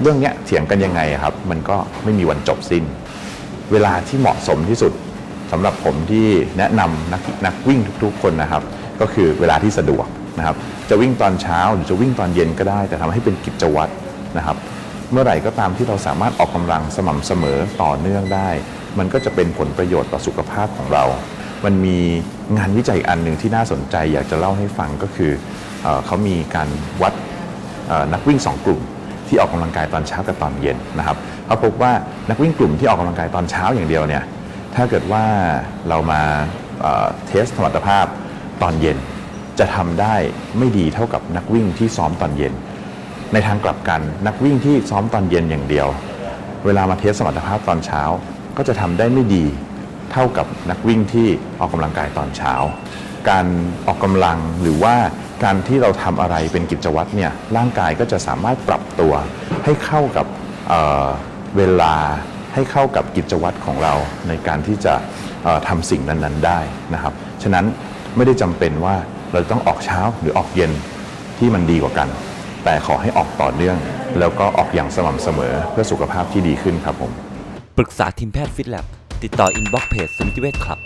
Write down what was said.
เรื่องนี้เถียงกันยังไงครับ มันก็ไม่มีวันจบสิ้น เวลาที่เหมาะสมที่สุดสำหรับผมที่แนะนำนักนักวิ่งทุกๆ คนนะครับ ก็คือเวลาที่สะดวกนะครับ จะวิ่งตอนเช้าหรือจะวิ่งตอนเย็นก็ได้ แต่ทำให้เป็นกิจวัตรนะครับ เมื่อไหร่ก็ตามที่เราสามารถออกกำลังสม่ำเสมอต่อเนื่องได้ มันก็จะเป็นผลประโยชน์ต่อสุขภาพของเรา มันมีงานวิจัยอันหนึ่งที่น่าสนใจ อยากจะเล่าให้ฟังก็คือเอเขามีการวัดนักวิ่ง 2 กลุ่ม ที่ออกกำลังกายตอนเช้ากับตอนเย็นนะครับเขาพบว่านักวิ่งกลุ่มที่ออกกำลังกายตอนเช้าอย่างเดียวเนี่ยถ้าเกิดว่าเรามาเอ่อเทสสมรรถภาพตอนเย็น จะทำได้ไม่ดีเท่ากับนักวิ่งที่ซ้อมตอนเย็น ในทางกลับกันนักวิ่งที่ซ้อมตอนเย็นอย่างเดียว เวลามาเทสสมรรถภาพตอนเช้า ก็จะทำได้ไม่ดีเท่ากับนักวิ่งที่ออกกำลังกายตอนเช้า การออกกำลังหรือว่า การที่เราทำอะไรเป็นกิจวัตรเนี่ยร่างกายก็จะสามารถปรับตัว ให้เข้ากับเเวลาให้เข้ากับกิจวัตรของเราในการที่จะเอ่อทำสิ่งนั้นๆได้นะครับ ฉะนั้นไม่ได้จำเป็นว่าเราต้องออกเช้าหรือออกเย็นที่มันดีกว่ากัน แต่ขอให้ออกต่อเนื่อง แล้วก็ออกอย่างสม่ำเสมอเพื่อสุขภาพที่ดีขึ้นครับผม ปรึกษาทีมแพทย์ฟิตแลบติดต่ออินบ็อกเพจสมิติเวชคลับ